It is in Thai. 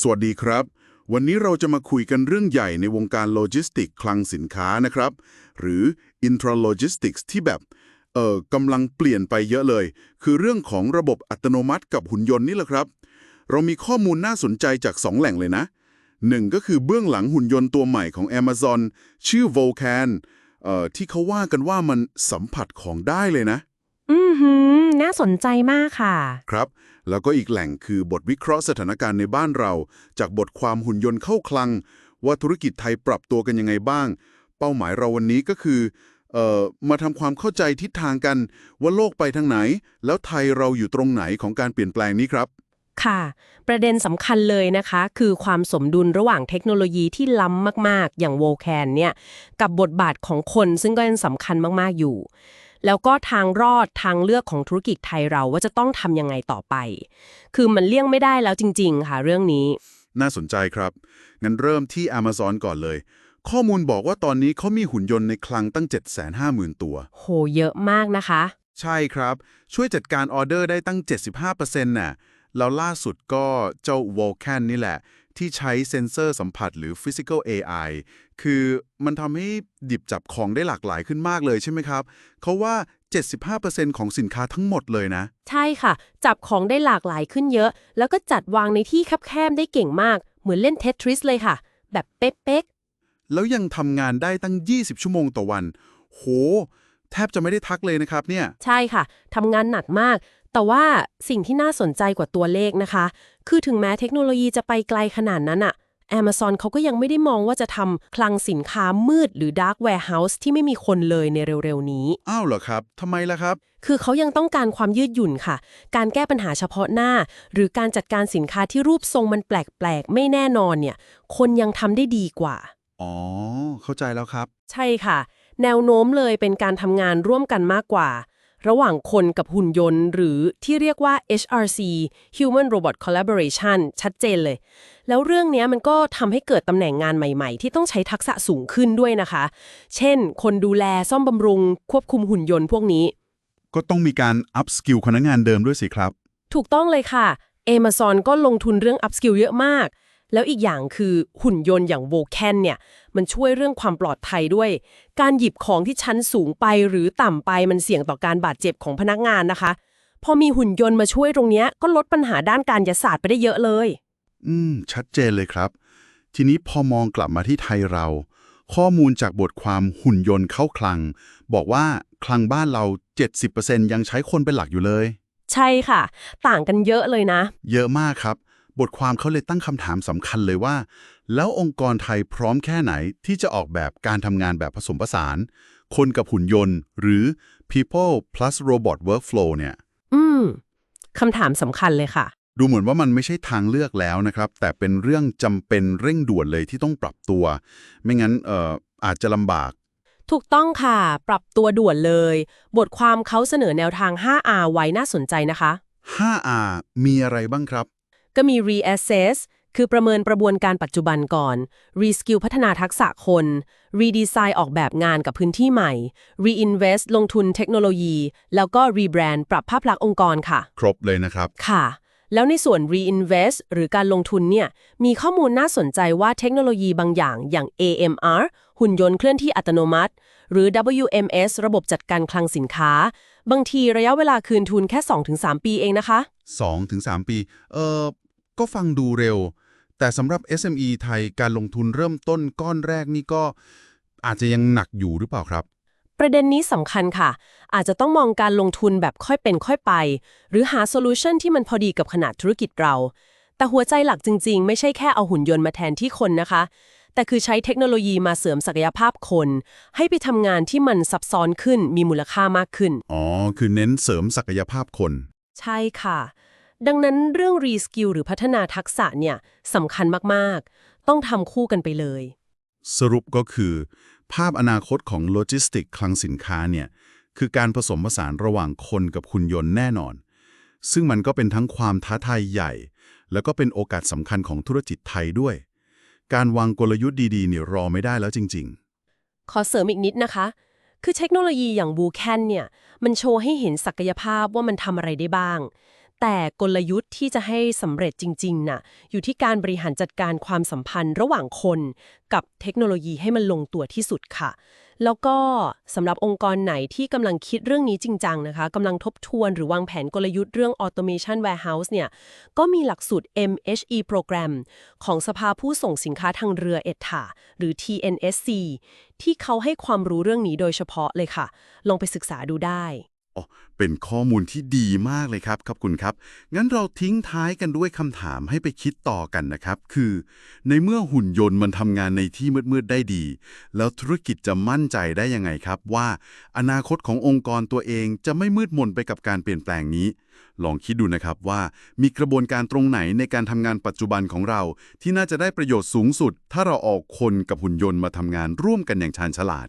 สวัสดีครับ วันนี้เราจะมาคุยกันเรื่องใหญ่ในวงการโลจิสติกคลังสินค้านะครับ หรือ intralogistics ที่แบบ เอ่อกำลังเปลี่ยนไปเยอะเลย คือเรื่องของระบบอัตโนมัติกับหุ่นยนต์นี่แหละครับ เรามีข้อมูลน่าสนใจจาก 2 แหล่งเลยนะหนึ่งก็คือเบื้องหลังหุ่นยนต์ตัวใหม่ของ Amazon ชื่อ Vulcan เอ่อที่เขาว่ากันว่ามันสัมผัสของได้เลยนะ หือน่าสนใจมากค่ะ ครับ แล้วก็อีกแหล่งคือบทวิเคราะห์สถานการณ์ในบ้านเรา จากบทความหุ่นยนต์เข้าคลัง ว่าธุรกิจไทยปรับตัวกันยังไงบ้าง เป้าหมายเราวันนี้ก็คือเอ่อมาทำความเข้าใจทิศทางกันว่าโลกไปทางไหน แล้วไทยเราอยู่ตรงไหนของการเปลี่ยนแปลงนี้ครับ ค่ะ ประเด็นสำคัญเลยนะคะ คือความสมดุลระหว่างเทคโนโลยีที่ล้ำมาก ๆ อย่างโวแคนเนี่ย กับบทบาทของคนซึ่งก็ยังสำคัญมาก ๆ อยู่ แล้วก็ทางรอดทางเลือกของธุรกิจไทยเราว่าจะต้องทำยังไงต่อไป คือมันเลี่ยงไม่ได้แล้วจริง ๆ ค่ะเรื่องนี้ น่าสนใจครับ งั้นเริ่มที่ Amazon ก่อนเลย ข้อมูลบอกว่าตอนนี้เขามีหุ่นยนต์ในคลังตั้ง 750,000 ตัว โหเยอะมากนะคะ ใช่ครับ ช่วยจัดการออเดอร์ได้ตั้ง 75%น่ะแล้วล่าสุดก็เจ้า Vulcan นี่แหละ ที่ใช้เซ็นเซอร์สัมผัสหรือ Physical AI คือมันทำให้ดิบจับของได้หลากหลายขึ้นมากเลยใช่ไหมครับ เขาว่า 75%ของสินค้าทั้งหมดเลยนะ ใช่ค่ะ จับของได้หลากหลายขึ้นเยอะ แล้วก็จัดวางในที่แคบๆได้เก่งมาก เหมือนเล่นเททริสเลยค่ะ แบบเป๊ะแล้วยังทำงานได้ตั้ง 20 ชั่วโมงต่อวัน โห แทบจะไม่ได้พักเลยนะครับเนี่ยๆใช่ค่ะทำงานหนักมาก แต่ว่าสิ่งที่น่าสนใจกว่าตัวเลขนะคะ คือถึงแม้เทคโนโลยีจะไปไกลขนาดนั้นอะ Amazon เขาก็ยังไม่ได้มองว่าจะทำคลังสินค้ามืดหรือ Dark Warehouse ที่ไม่มีคนเลยในเร็ว ๆ นี้ อ้าวเหรอครับทำไมล่ะครับ คือเขายังต้องการความยืดหยุ่นค่ะ การแก้ปัญหาเฉพาะหน้า หรือการจัดการสินค้าที่รูปทรงมันแปลก ๆ ไม่แน่นอนเนี่ย คนยังทำได้ดีกว่า อ๋อ เข้าใจแล้วครับ ใช่ค่ะ แนวโน้มเลยเป็นการทำงานร่วมกันมากกว่า ระหว่างคนกับหุ่นยนต์ หรือที่เรียกว่า HRC Human Robot Collaboration ชัดเจนเลย แล้วเรื่องเนี้ยมันก็ทำให้เกิดตำแหน่งงานใหม่ๆ ที่ต้องใช้ทักษะสูงขึ้นด้วยนะคะ เช่น คนดูแลซ่อมบำรุง ควบคุมหุ่นยนต์พวกนี้ ก็ต้องมีการอัพสกิลพนักงานเดิมด้วยสิครับ ถูกต้องเลยค่ะ Amazon ก็ลงทุนเรื่อง upskill เยอะมาก แล้วอีกอย่างคือหุ่นยนต์อย่าง Vulcan เนี่ย มันช่วยเรื่องความปลอดภัยด้วย การหยิบของที่ชั้นสูงไปหรือต่ำไปมันเสี่ยงต่อการบาดเจ็บของพนักงานนะคะ พอมีหุ่นยนต์มาช่วยตรงเนี้ยก็ลดปัญหาด้านการยาศาสตร์ไปได้เยอะเลย อืม ชัดเจนเลยครับ ทีนี้พอมองกลับมาที่ไทยเรา ข้อมูลจากบทความหุ่นยนต์เข้าคลัง บอกว่าคลังบ้านเรา 70%ยังใช้คนเป็นหลักอยู่เลย ใช่ค่ะ ต่างกันเยอะเลยนะ เยอะมากครับ บทความเขาเลยตั้งคำถามสำคัญเลยว่า แล้วองค์กรไทยพร้อมแค่ไหนที่จะออกแบบการทำงานแบบผสมผสาน คนกับหุ่นยนต์ หรือ people plus robot workflow เนี่ย อืมคำถามสำคัญเลยค่ะ ดูเหมือนว่ามันไม่ใช่ทางเลือกแล้วนะครับ แต่เป็นเรื่องจำเป็นเร่งด่วนเลยที่ต้องปรับตัว ไม่งั้นเอ่ออาจจะลำบาก ถูกต้องค่ะ ปรับตัวด่วนเลย บทความเขาเสนอแนวทาง 5R ไว้น่าสนใจนะคะ 5R มีอะไรบ้างครับ ก็มี reassess คือประเมินประบวนการปัจจุบันก่อน reskill พัฒนาทักษะคน redesign ออกแบบงานกับพื้นที่ใหม่ reinvest ลงทุนเทคโนโลยี แล้วก็ rebrand ปรับภาพลักษณ์องค์กรค่ะ ครบเลยนะครับ ค่ะ แล้วในส่วน reinvest หรือการลงทุนเนี่ย มีข้อมูลน่าสนใจว่าเทคโนโลยีบางอย่างอย่าง AMR หุ่นยนต์เคลื่อนที่อัตโนมัติ หรือ WMS ระบบจัดการคลังสินค้า บางทีระยะเวลาคืนทุนแค่ 2-3 ปีเองนะคะ 2-3 ปี เอ่อ ก็ฟังดูเร็ว แต่สำหรับ SME ไทยการลงทุนเริ่มต้นก้อนแรกนี่ก็อาจจะยังหนักอยู่หรือเปล่าครับ ประเด็นนี้สำคัญค่ะ อาจจะต้องมองการลงทุนแบบค่อยเป็นค่อยไป หรือหาโซลูชันที่มันพอดีกับขนาดธุรกิจเรา แต่หัวใจหลักจริง ๆ ไม่ใช่แค่เอาหุ่นยนต์มาแทนที่คนนะคะ แต่คือใช้เทคโนโลยีมาเสริมศักยภาพคน ให้ไปทำงานที่มันซับซ้อนขึ้นมีมูลค่ามากขึ้น อ๋อ คือเน้นเสริมศักยภาพคน ใช่ค่ะ ดังนั้นเรื่องรีสกิลหรือพัฒนาทักษะเนี่ยสำคัญมาก ๆ ต้องทำคู่กันไปเลย สรุปก็คือ ภาพอนาคตของโลจิสติกคลังสินค้าเนี่ยคือการผสมผสานระหว่างคนกับหุ่นยนต์แน่นอน ซึ่งมันก็เป็นทั้งความท้าทายใหญ่ แล้วก็เป็นโอกาสสำคัญของธุรกิจไทยด้วย การวางกลยุทธ์ดีๆเนี่ยรอไม่ได้แล้วจริงขอเสริมอีกนิดนะคะ คือเทคโนโลยีอย่างบูแคนเนี่ยมันโชว์ให้เห็นศักยภาพว่ามันทำอะไรได้บ้าง แต่กลยุทธ์ที่จะให้สำเร็จจริงๆน่ะอยู่ที่การบริหารจัดการความสัมพันธ์ระหว่างคน กับเทคโนโลยีให้มันลงตัวที่สุดค่ะ แล้วก็สำหรับองค์กรไหนที่กำลังคิดเรื่องนี้จริงจังนะคะกำลังทบทวนหรือวางแผนกลยุทธ์เรื่อง automation warehouse เนี่ยก็มีหลักสูตร MHE program ของสภาผู้ส่งสินค้าทางเรือเอทาหรือ TNSC ที่เขาให้ความรู้เรื่องนี้โดยเฉพาะเลยค่ะ ลองไปศึกษาดูได้ อ๋อเป็นข้อมูลที่ดีมากเลยครับขอบคุณครับ งั้นเราทิ้งท้ายกันด้วยคำถามให้ไปคิดต่อกันนะครับ คือ ในเมื่อหุ่นยนต์มันทำงานในที่มืดๆได้ดี แล้วธุรกิจจะมั่นใจได้ยังไงครับ ว่าอนาคตขององค์กรตัวเองจะไม่มืดมนไปกับการเปลี่ยนแปลงนี้ ลองคิดดูนะครับว่ามีกระบวนการตรงไหนในการทำงานปัจจุบันของเรา ที่น่าจะได้ประโยชน์สูงสุด ถ้าเราออกคนกับหุ่นยนต์มาทำงานร่วมกันอย่างชาญฉลาด